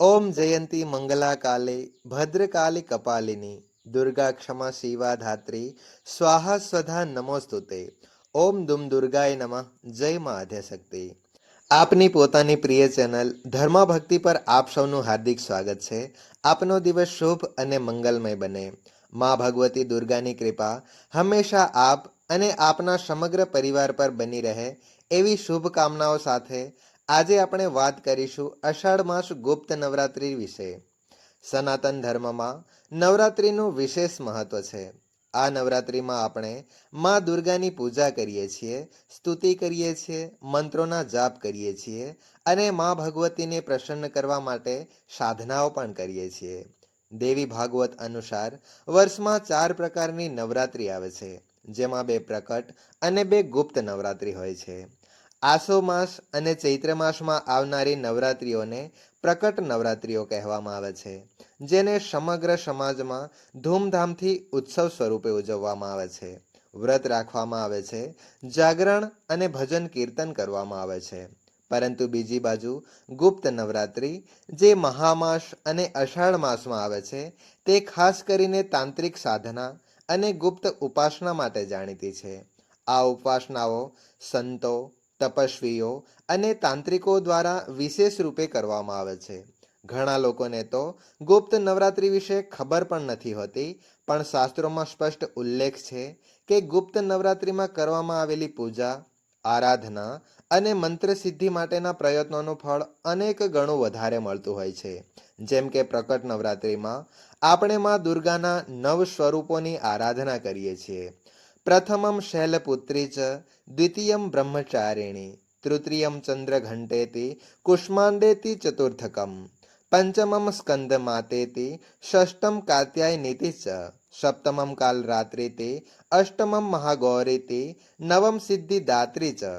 ઓમ જયંતી મંગલા કાલે ભદ્રકાલી કપાલિની, દુર્ગા ક્ષમા શિવા ધાત્રી સ્વાહા સ્વધા નમોસ્તુતે. ઓમ દુમ દુર્ગાય નમઃ. જય મા આદ્યશક્તિ. આપની પોતાની પ્રિય ચેનલ ધર્મા ભક્તિ પર આપ સૌનું હાર્દિક સ્વાગત છે. આપનો દિવસ શુભ અને મંગલમય બને. મા ભગવતી દુર્ગાની કૃપા હંમેશા આપ અને આપના સમગ્ર પરિવાર પર બની રહે એવી શુભકામનાઓ સાથે આજે આપણે વાત કરીશું અષાઢ માસ ગુપ્ત નવરાત્રિ વિશે. સનાતન ધર્મમાં નવરાત્રિનું વિશેષ મહત્વ છે. આ નવરાત્રિમાં આપણે મા દુર્ગાની પૂજા કરીએ છીએ, સ્તુતિ કરીએ છીએ, મંત્રોના જાપ કરીએ છીએ અને મા ભગવતીને પ્રસન્ન કરવા માટે સાધનાઓ પણ કરીએ છીએ. દેવી ભાગવત અનુસાર વર્ષમાં ચાર પ્રકારની નવરાત્રિ આવે છે, જેમાં બે પ્રકટ અને બે ગુપ્ત નવરાત્રિ હોય છે. આસો માસ અને ચૈત્ર માસમાં આવનારી નવરાત્રિઓને પ્રકટ નવરાત્રિઓ કહેવામાં આવે છે, જેને સમગ્ર સમાજમાં ધૂમધામથી ઉત્સવ સ્વરૂપે ઉજવવામાં આવે છે. વ્રત રાખવામાં આવે છે, જાગરણ અને ભજન કીર્તન કરવામાં આવે છે. પરંતુ બીજી બાજુ ગુપ્ત નવરાત્રિ, જે મહામાસ અને અષાઢ માસમાં આવે છે, તે ખાસ કરીને તાંત્રિક સાધના અને ગુપ્ત ઉપાસના માટે જાણીતી છે. આ ઉપાસનાઓ સંતો તપસ્વીઓ અને તાંત્રિકો દ્વારા વિશેષ રૂપે કરવામાં આવે છે. ઘણા લોકોને તો ગુપ્ત નવરાત્રિ વિશે ખબર પણ નથી હોતી, પણ શાસ્ત્રોમાં સ્પષ્ટ ઉલ્લેખ છે કે ગુપ્ત નવરાત્રિમાં કરવામાં આવેલી પૂજા, આરાધના અને મંત્ર સિદ્ધિ માટેના પ્રયત્નોનું ફળ અનેક ગણું વધારે મળતું હોય છે. જેમ કે પ્રકટ નવરાત્રિમાં આપણે માં દુર્ગાના નવ સ્વરૂપોની આરાધના કરીએ છીએ. પ્રથમમ શૈલપુત્રી ચ દ્વિતીયમ બ્રહ્મચારિણી તૃતીયમ ચંદ્રઘંટેતિ કુષ્માંડેતિ ચતુર્થકમ પંચમમ સ્કંદ માતેતિ ષષ્ટમ કાત્યાયનીતિ ચ સપ્તમમ કાલ રાત્રિતિ અષ્ટમમ મહાગૌરીતિ નવમ સિદ્ધિદાત્રી ચ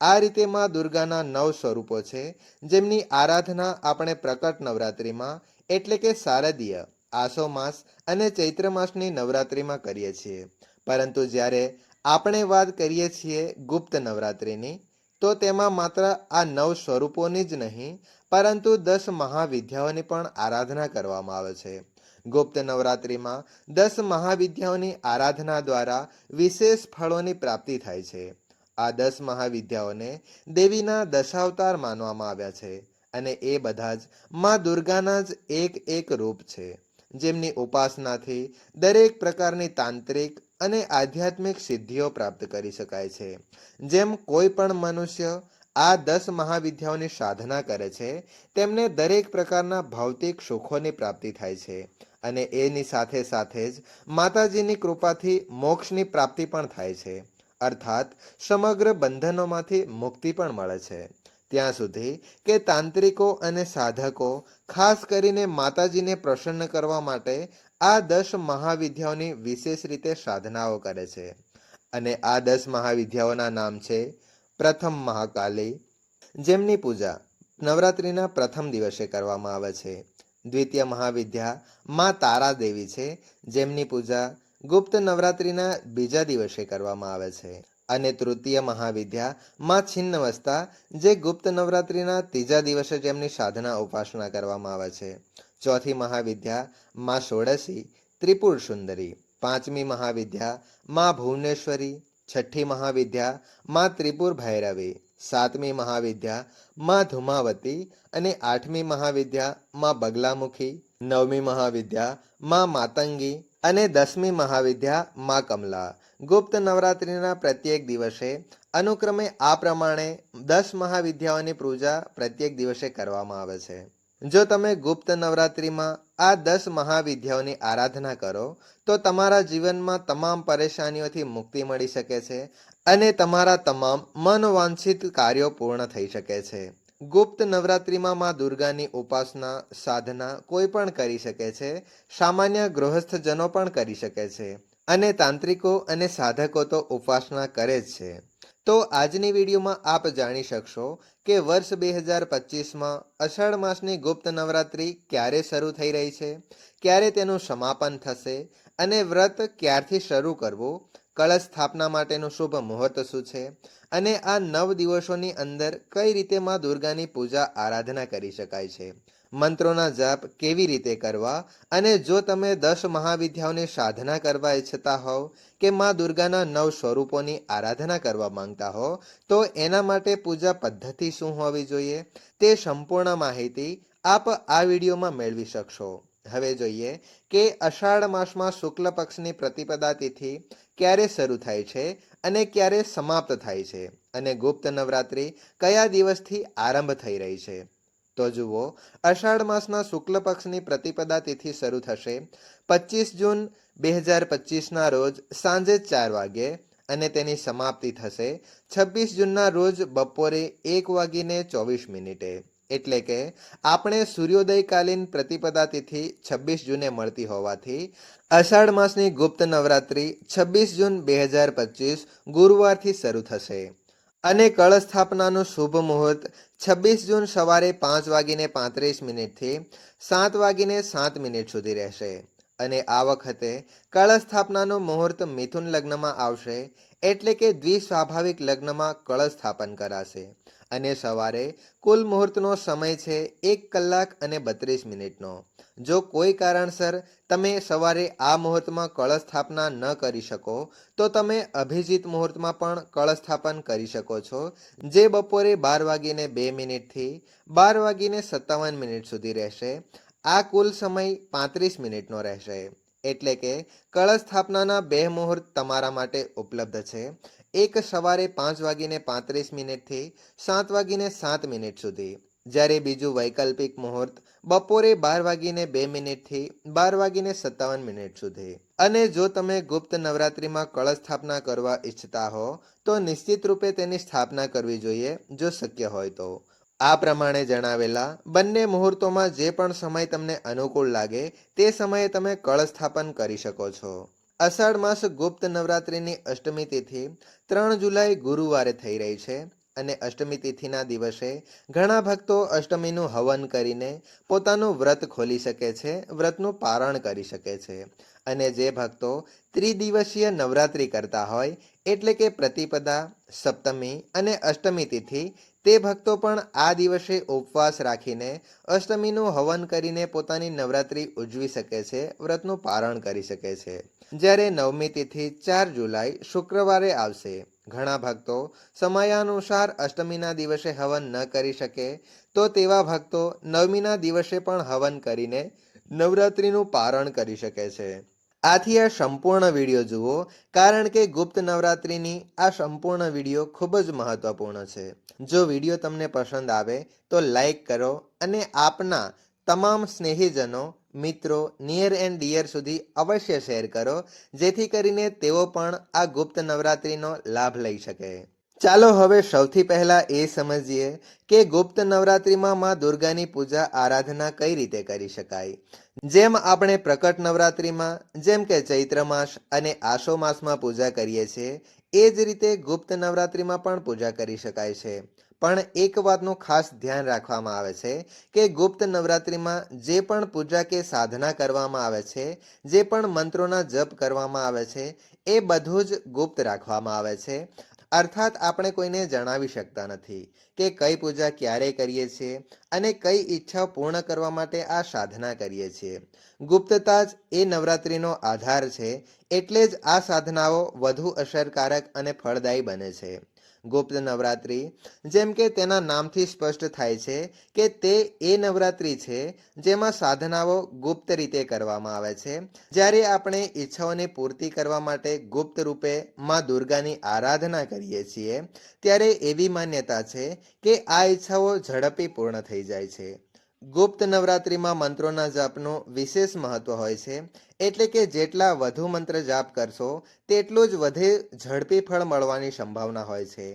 આ રીતે માં દુર્ગાના નવ સ્વરૂપો છે, જેમની આરાધના આપણે પ્રકટ નવરાત્રિમાં એટલે કે શારદીય આસો માસ અને ચૈત્ર માસની નવરાત્રિમાં કરીએ છીએ. પરંતુ જ્યારે આપણે વાત કરીએ છીએ ગુપ્ત નવરાત્રિની, તો તેમાં માત્ર આ નવ સ્વરૂપોની જ નહીં, પરંતુ દસ મહાવિદ્યાઓની પણ આરાધના કરવામાં આવે છે. ગુપ્ત નવરાત્રિમાં દસ મહાવિદ્યાઓની આરાધના દ્વારા વિશેષ ફળોની પ્રાપ્તિ થાય છે. આ દસ મહાવિદ્યાઓને દેવીના દશાવતાર માનવામાં આવ્યા છે અને એ બધા જ મા દુર્ગાના જ એક એક રૂપ છે. જેમની ઉપાસનાથી દરેક પ્રકારની તાંત્રિક અને આધ્યાત્મિક સિદ્ધિઓ પ્રાપ્ત કરી શકાય છે. જેમ કોઈ પણ મનુષ્ય આ દસ મહાવિદ્યાઓની સાધના કરે છે, તેમને દરેક પ્રકારના ભૌતિક સુખોની પ્રાપ્તિ થાય છે અને એની સાથે સાથે જ માતાજીની કૃપાથી મોક્ષની પ્રાપ્તિ પણ થાય છે. અર્થાત, સમગ્ર બંધનોમાંથી મુક્તિ પણ મળે છે. ત્યાં સુધી કે તાંત્રિકો અને સાધકો, ખાસ કરીને માતાજીને પ્રસન્ન કરવા માટે આ દસ મહાવિદ્યાઓની વિશેષ રીતે સાધનાઓ કરે છે. અને આ દસ મહાવિદ્યાઓના નામ છે, પ્રથમ મહાકાલી, જેમની પૂજા નવરાત્રિના પ્રથમ દિવસે કરવામાં આવે છે. દ્વિતીય મહાવિદ્યા માં તારા દેવી છે, જેમની પૂજા ગુપ્ત નવરાત્રિના બીજા દિવસે કરવામાં આવે છે. અને તૃતીય મહાવિદ્યા માં છિન્નવસ્તા જે ગુપ્ત નવરાત્રિના ત્રીજા દિવસે જેમની સાધના ઉપાસના કરવામાં આવે છે. ચોથી મહાવિદ્યા માં ષોડશી ત્રિપુર સુંદરી. પાંચમી મહાવિદ્યા માં ભુવનેશ્વરી. છઠ્ઠી મહાવિદ્યા માં ત્રિપુર ભૈરવી. સાતમી મહાવિદ્યા માં ધુમાવતી અને આઠમી મહાવિદ્યા માં બગલામુખી. નવમી મહાવિદ્યા માં માતંગી અને દસમી મહાવિદ્યા માં કમલા. ગુપ્ત નવરાત્રિના પ્રત્યેક દિવસે અનુક્રમે આ પ્રમાણે દસ મહાવિદ્યાઓની પૂજા પ્રત્યેક દિવસે કરવામાં આવે છે. જો તમે ગુપ્ત નવરાત્રિમાં આ દસ મહાવિદ્યાઓની આરાધના કરો, તો તમારા જીવનમાં તમામ પરેશાનીઓથી મુક્તિ મળી શકે છે અને તમારા તમામ મનવાંછિત કાર્યો પૂર્ણ થઈ શકે છે. ગુપ્ત નવરાત્રિમાં માં દુર્ગાની ઉપાસના, સાધના કોઈ પણ કરી શકે છે, સામાન્ય ગૃહસ્થજનો પણ કરી શકે છે અને તાંત્રિકો અને સાધકો તો ઉપાસના કરે જ છે. તો આજની વિડીયોમાં આપ જાણી શકશો કે વર્ષ બે હજાર પચીસમાં અષાઢ માસની ગુપ્ત નવરાત્રિ ક્યારે શરૂ થઈ રહી છે, ક્યારે તેનું સમાપન થશે અને વ્રત ક્યારથી શરૂ કરવું, કળશ સ્થાપના માટેનું શુભ મુહૂર્ત શું છે અને આ નવ દિવસોની અંદર કઈ રીતે માં દુર્ગાની પૂજા આરાધના કરી શકાય છે. મંત્રોના જાપ કેવી રીતે કરવા અને જો તમે દસ મહાવિદ્યાઓની સાધના કરવા ઈચ્છતા હોવ કે મા દુર્ગાના નવ સ્વરૂપોની આરાધના કરવા માંગતા હો, તો એના માટે પૂજા પદ્ધતિ શું હોવી જોઈએ તે સંપૂર્ણ માહિતી આપ આ વિડીયોમાં મેળવી શકશો. હવે જોઈએ કે અષાઢ માસમાં શુક્લ પક્ષની પ્રતિપદા તિથિ ક્યારે શરૂ થાય છે અને ક્યારે સમાપ્ત થાય છે અને ગુપ્ત નવરાત્રિ કયા દિવસથી આરંભ થઈ રહી છે? તો જુઓ, અષાઢ માસના શુક્લ પક્ષની પ્રતિપદા તિથિ શરૂ થશે. પચીસ જૂન બે હજાર પચીસના રોજ સાંજે ચાર વાગ્યે અને તેની સમાપ્તિ થશે. છવ્વીસ જૂનના રોજ બપોરે એક વાગીને ચોવીસ મિનિટે. એટલે કે આપણે સૂર્યોદયકાલીન પ્રતિપદા તિથિ છવ્વીસ જૂને મળતી હોવાથી અષાઢ માસની ગુપ્ત નવરાત્રિ છવ્વીસ જૂન બે હજાર પચીસ ગુરુવારથી શરૂ થશે. અને કળશ સ્થાપનાનું શુભ મુહૂર્ત છવ્વીસ જૂન સવારે પાંચ વાગીને પાંત્રીસ મિનિટથી સાત વાગીને સાત મિનિટ સુધી રહેશે. અને આ વખતે કળશ સ્થાપનાનો મુહૂર્ત મિથુન લગ્નમાં આવશે એટલે કે દ્વિસ્વાભાવિક લગ્નમાં કળશ સ્થાપન કરાશે. અને સવારે કુલ મુહૂર્તનો સમય છે એક કલાક અને બત્રીસ મિનિટનો. જો કોઈ કારણસર તમે સવારે આ મુહૂર્તમાં કળશ સ્થાપના ન કરી શકો, તો તમે અભિજીત મુહૂર્તમાં પણ કળશ સ્થાપન કરી શકો છો, જે બપોરે બાર વાગીને બે મિનિટથી બાર વાગીને સત્તાવન મિનિટ સુધી રહેશે. આ કુલ સમય પાંત્રીસ મિનિટનો રહેશે. એટલે કે કળશ સ્થાપનાના બે મુહૂર્ત તમારા માટે ઉપલબ્ધ છે. એક સવારે પાંચ વાગીને પાંત્રીસ મિનિટથી સાત વાગીને સાત મિનિટ સુધી. જ્યારે બીજું વૈકલ્પિક મુહૂર્ત બપોરે બાર વાગીને બે મિનિટથી બાર વાગીને સત્તાવન મિનિટ સુધી. અને જો તમે ગુપ્ત નવરાત્રિમાં કળશ સ્થાપના કરવા ઈચ્છતા હો, તો નિશ્ચિત રૂપે તેની સ્થાપના કરવી જોઈએ, જો શક્ય હોય તો. આ પ્રમાણે જણાવેલા બંને મુહૂર્તોમાં જે પણ સમય તમને અનુકૂળ લાગે, તે સમયે તમે કળશ સ્થાપન કરી શકો છો. અષાઢ માસ ગુપ્ત નવરાત્રિની અષ્ટમી તિથિ, ત્રણ જુલાઈ ગુરુવારે થઈ રહી છે. અને અષ્ટમી તિથિના દિવસે ઘણા ભક્તો અષ્ટમીનું હવન કરીને પોતાનું વ્રત ખોલી શકે છે, વ્રતનું પારણ કરી શકે છે. અને જે ભક્તો ત્રિદિવસીય નવરાત્રિ કરતા હોય, એટલે કે પ્રતિપદા, સપ્તમી અને અષ્ટમી તિથિ, તે ભક્તો પણ આ દિવસે ઉપવાસ રાખીને અષ્ટમીનું હવન કરીને પોતાની નવરાત્રિ ઉજવી શકે છે, વ્રતનું પારણ કરી શકે છે. જ્યારે નવમી તિથિ ચાર જુલાઈ શુક્રવારે આવશે ઘણા ભક્તો સમયાનુસાર અષ્ટમીના દિવસે હવન ન કરી શકે, તો તેવા ભક્તો નવમીના દિવસે પણ હવન કરીને નવરાત્રિનું પારણ કરી શકે છે. આથી આ સંપૂર્ણ વીડિયો જુઓ, કારણ કે ગુપ્ત નવરાત્રિની આ સંપૂર્ણ વીડિયો ખૂબ જ મહત્વપૂર્ણ છે. જો વીડિયો તમને પસંદ આવે, તો લાઈક કરો અને આપના તમામ સ્નેહીજનો મિત્રો નિયર એન્ડ ડિયર સુધી અવશ્ય શેર કરો, જેથી કરીને તેઓ પણ આ ગુપ્ત નવરાત્રિનો લાભ લઈ શકે. ચાલો હવે સૌથી પહેલા એ સમજીએ કે ગુપ્ત નવરાત્રિમાં માં દુર્ગાની પૂજા આરાધના કઈ રીતે કરી શકાય. જેમ આપણે પ્રકટ નવરાત્રિમાં, જેમ કે ચૈત્ર માસ અને આસો માસમાં પૂજા કરીએ છીએ, એ જ રીતે ગુપ્ત નવરાત્રિમાં પણ પૂજા કરી શકાય છે. પણ એક વાતનું ખાસ ધ્યાન રાખવામાં આવે છે કે ગુપ્ત નવરાત્રિમાં જે પણ પૂજા કે સાધના કરવામાં આવે છે, જે પણ મંત્રોના જપ કરવામાં આવે છે, એ બધું જ ગુપ્ત રાખવામાં આવે છે. અર્થાત આપણે કોઈને જણાવી શકતા નથી કે કઈ પૂજા ક્યારે કરીએ છીએ અને કઈ ઈચ્છા પૂર્ણ કરવા માટે આ સાધના કરીએ છીએ. ગુપ્તતા જ એ નવરાત્રિનો આધાર છે, એટલે જ આ સાધનાઓ વધુ અસરકારક અને ફળદાયી બને છે. ગુપ્ત નવરાત્રિ, જેમ કે તેના નામથી સ્પષ્ટ થાય છે કે તે એ નવરાત્રિ છે જેમાં સાધનાઓ ગુપ્ત રીતે કરવામાં આવે છે. જ્યારે આપણે ઈચ્છાઓની પૂર્તિ કરવા માટે ગુપ્ત રૂપે માં દુર્ગાની આરાધના કરીએ છીએ, ત્યારે એવી માન્યતા છે કે આ ઈચ્છાઓ ઝડપી પૂર્ણ થઈ જાય છે. ગુપ્ત નવરાત્રિમાં મંત્રોના જાપનું વિશેષ મહત્વ હોય છે, એટલે કે જેટલા વધુ મંત્ર જાપ કરશો, તેટલું જ વધે ઝડપી ફળ મળવાની સંભાવના હોય છે.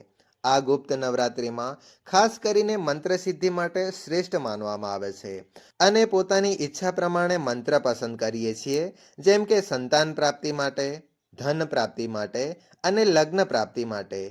આ ગુપ્ત નવરાત્રિમાં ખાસ કરીને મંત્ર સિદ્ધિ માટે શ્રેષ્ઠ માનવામાં આવે છે અને પોતાની ઈચ્છા પ્રમાણે મંત્ર પસંદ કરીએ છીએ, જેમ કે સંતાન પ્રાપ્તિ માટે, ધન પ્રાપ્તિ માટે અને લગ્ન પ્રાપ્તિ માટે.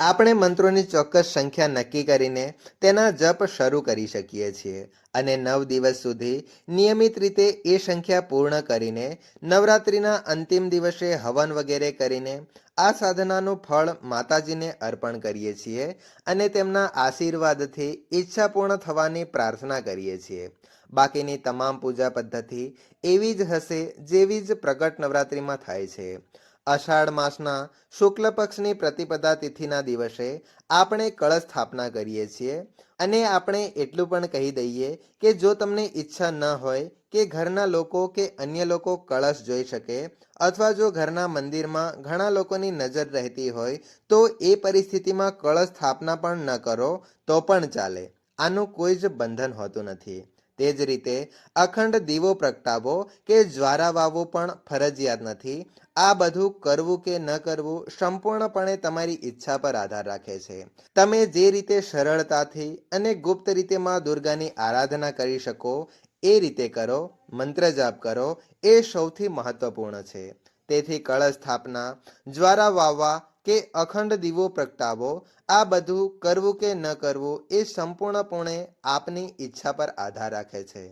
આપણે મંત્રોની ચોક્કસ સંખ્યા નક્કી કરીને તેના જપ શરૂ કરી શકીએ છીએ અને નવ દિવસ સુધી નિયમિત રીતે એ સંખ્યા પૂર્ણ કરીને નવરાત્રિના અંતિમ દિવસે હવન વગેરે કરીને આ સાધનાનું ફળ માતાજીને અર્પણ કરીએ છીએ અને તેમના આશીર્વાદથી ઈચ્છા પૂર્ણ થવાની પ્રાર્થના કરીએ છીએ. બાકીની તમામ પૂજા પદ્ધતિ એવી જ હશે જેવી જ પ્રગટ નવરાત્રિમાં થાય છે. અષાઢ માસના શુક્લ પક્ષની પ્રતિપદા તિથિના દિવસે આપણે કળશ સ્થાપના કરીએ છીએ અને આપણે એટલું પણ કહી દઈએ કે જો તમને ઈચ્છા ન હોય કે ઘરના લોકો કે અન્ય લોકો કળશ જોઈ શકે અથવા જો ઘરના મંદિરમાં ઘણા લોકોની નજર રહેતી હોય તો એ પરિસ્થિતિમાં કળશ સ્થાપના પણ ન કરો તો પણ ચાલે. આનું કોઈ જ બંધન હોતું નથી. તે જ રીતે અખંડ દીવો પ્રગટાવો કે જ્વારા વાવવો પણ ફરજિયાત નથી. આ બધું કરવું કે ન કરવું સંપૂર્ણપણે તમારી ઈચ્છા પર આધાર રાખે છે. તમે જે રીતે સરળતાથી અને ગુપ્ત રીતે માં દુર્ગાની આરાધના કરી શકો, એ રીતે કરો, મંત્ર જાપ કરો, એ સૌથી મહત્વપૂર્ણ છે. તેથી કળશ સ્થાપના જ્વારા વાવવા કે અખંડ દીવો પ્રગટાવો, આ બધું કરવું કે ન કરવું એ સંપૂર્ણપણે આપની ઈચ્છા પર આધાર રાખે છે.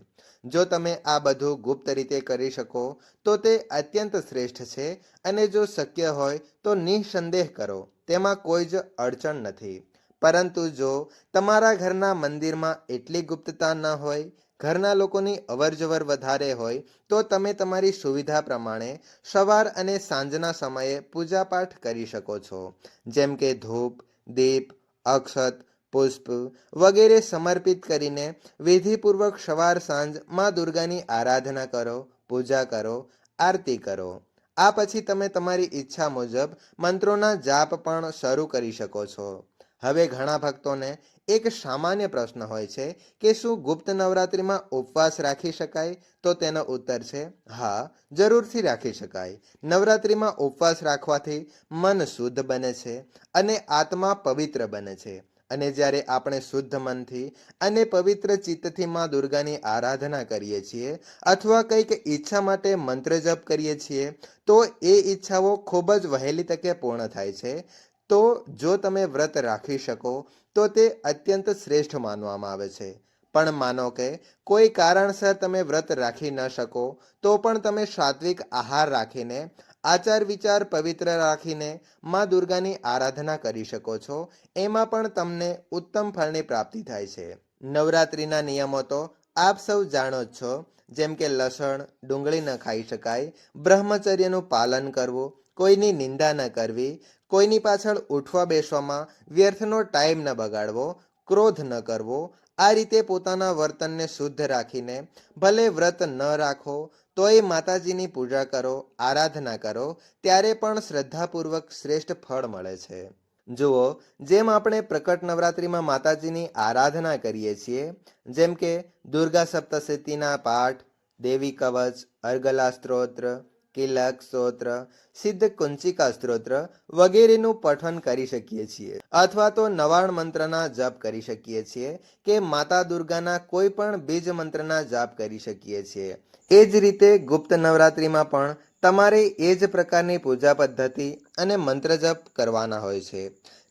જો તમે આ બધું ગુપ્ત રીતે કરી શકો, તો તે અત્યંત શ્રેષ્ઠ છે અને જો શક્ય હોય, તો નિઃસંદેહ કરો, તેમાં કોઈ જ અડચણ નથી. પરંતુ જો તમારા ઘરના મંદિરમાં એટલી ગુપ્તતા ન હોય ઘરના લોકોની અવરજવર વધારે હોય, તો તમે તમારી સુવિધા પ્રમાણે સવાર અને સાંજના સમયે પૂજાપાઠ કરી શકો છો. જેમ કે ધૂપ, દીપ, અક્ષત, પુષ્પ વગેરે સમર્પિત કરીને વિધિપૂર્વક સવાર સાંજમાં દુર્ગાની આરાધના કરો, પૂજા કરો, આરતી કરો. આ પછી તમે તમારી ઈચ્છા મુજબ મંત્રોના જાપ પણ શરૂ કરી શકો છો. હવે ઘણા ભક્તોને એક સામાન્ય પ્રશ્ન હોય છે કે શું ગુપ્ત નવરાત્રિમાં ઉપવાસ રાખી શકાય? તો તેનો ઉત્તર છે, હા, જરૂરથી રાખી શકાય. નવરાત્રિમાં ઉપવાસ રાખવાથી મન શુદ્ધ બને છે અને આત્મા પવિત્ર બને છે. અને જ્યારે આપણે શુદ્ધ મનથી અને પવિત્ર ચિત્તથી માં દુર્ગાની આરાધના કરીએ છીએ અથવા કંઈક ઈચ્છા માટે મંત્ર જપ કરીએ છીએ, તો એ ઈચ્છાઓ ખૂબ જ વહેલી તકે પૂર્ણ થાય છે. તો જો તમે વ્રત રાખી શકો તો તે અત્યંત શ્રેષ્ઠ માનવામાં આવે છે. પણ માનો કે કોઈ કારણસર તમે વ્રત રાખી ન શકો, તો પણ તમે સાત્વિક આહાર રાખીને, આચાર વિચાર પવિત્ર રાખીને માં દુર્ગાની આરાધના કરી શકો છો. એમાં પણ તમને ઉત્તમ ફળની પ્રાપ્તિ થાય છે. નવરાત્રિના નિયમો તો આપ સૌ જાણો જ છો. જેમ કે લસણ, ડુંગળી ન ખાઈ શકાય. બ્રહ્મચર્યનું પાલન કરવું, કોઈની નિંદા ન કરવી કોઈની પાછળ ઉઠવા બેસવામાં વ્યર્થનો ટાઈમ ન બગાડવો, ક્રોધ ન કરવો, આ રીતે પોતાના વર્તનને શુદ્ધ રાખીને ભલે વ્રત ન રાખો, તોય માતાજીની પૂજા કરો, આરાધના કરો, ત્યારે પણ શ્રદ્ધાપૂર્વક શ્રેષ્ઠ ફળ મળે છે. જુઓ, જેમ આપણે પ્રકટ નવરાત્રિમાં માતાજીની આરાધના કરીએ છીએ, જેમ કે દુર્ગા સપ્તશતીના પાઠ, દેવી કવચ, અર્ગલા સ્ત્રોત્ર કિલક સ્ત્રોત્ર, સિદ્ધ કુંચિકા સ્ત્રોત્ર વગેરેનું પઠન કરી શકીએ છીએ. અથવા તો નવાણ મંત્રના જપ કરી શકીએ છીએ કે માતા દુર્ગાના કોઈ પણ બીજ મંત્રના જાપ કરી શકીએ છીએ. એ જ રીતે ગુપ્ત નવરાત્રિમાં પણ તમારે એ જ પ્રકારની પૂજા પદ્ધતિ અને મંત્ર જપ કરવાના હોય છે.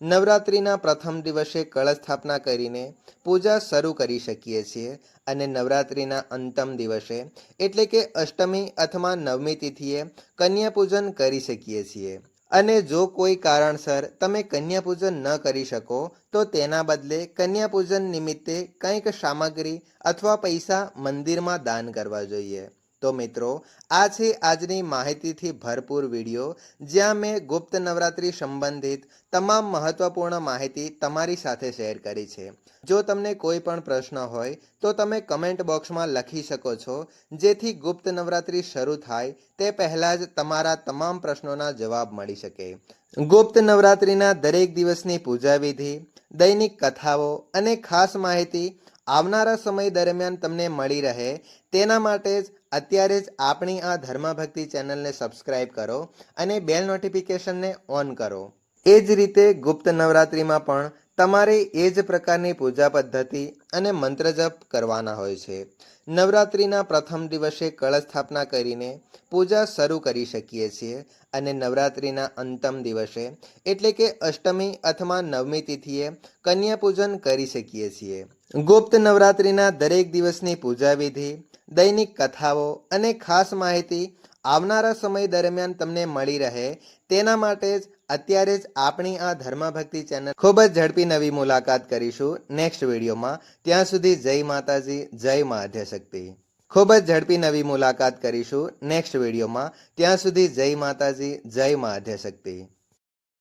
નવરાત્રિના પ્રથમ દિવસે કળશ સ્થાપના કરીને પૂજા શરૂ કરી શકીએ છીએ અને નવરાત્રિના અંતમ દિવસે એટલે કે અષ્ટમી અથવા નવમી તિથિએ કન્યા પૂજન કરી શકીએ છીએ. અને જો કોઈ કારણસર તમે કન્યા પૂજન ન કરી શકો, તો તેના બદલે કન્યા પૂજન નિમિત્તે કંઈક સામગ્રી અથવા પૈસા મંદિરમાં દાન કરવા જોઈએ. તો મિત્રો, આ છે આજની માહિતીથી ભરપૂર વીડિયો, જ્યાં મેં ગુપ્ત નવરાત્રી સંબંધિત તમામ મહત્વપૂર્ણ માહિતી તમારી સાથે શેર કરી છે. જો તમને કોઈ પણ પ્રશ્ન હોય, તો તમે કમેન્ટ બોક્સમાં લખી શકો છો, જેથી ગુપ્ત નવરાત્રિ શરૂ થાય, તે પહેલાં જ તમારા તમામ પ્રશ્નોના જવાબ મળી શકે. ગુપ્ત નવરાત્રિના દરેક દિવસની પૂજા વિધિ દૈનિક કથાઓ અને ખાસ માહિતી આવનારા સમય દરમિયાન તમને મળી રહે, તેના માટે જ અત્યારે જ આપણી આ ધર્મભક્તિ ચેનલને સબસ્ક્રાઇબ કરો અને બેલ નોટિફિકેશનને ઓન કરો. એ જ રીતે ગુપ્ત નવરાત્રિમાં પણ તમારે એ જ પ્રકારની પૂજા પદ્ધતિ અને મંત્ર જપ કરવાના હોય છે. નવરાત્રિના પ્રથમ દિવસે કળશ સ્થાપના કરીને પૂજા શરૂ કરી શકીએ છીએ અને નવરાત્રિના અંતમ દિવસે એટલે કે અષ્ટમી અથવા નવમી તિથિએ કન્યા પૂજન કરી શકીએ છીએ. ગુપ્ત નવરાત્રિના દરેક દિવસની પૂજા વિધિ દૈનિક કથાઓ અને ખાસ માહિતી આવનારા સમય દરમિયાન તમને મળી રહે તેના માટે જ અત્યારે જ આપણી આ ધર્મભક્તિ ચેનલ ખૂબ જ ઝડપી નવી મુલાકાત કરીશું નેક્સ્ટ વિડીયોમાં. ત્યાં સુધી જય માતાજી, જય મા આદ્યશક્તિ. ખૂબ જ ઝડપી નવી મુલાકાત કરીશું નેક્સ્ટ વિડીયોમાં. ત્યાં સુધી જય માતાજી, જય મા આદ્યશક્તિ.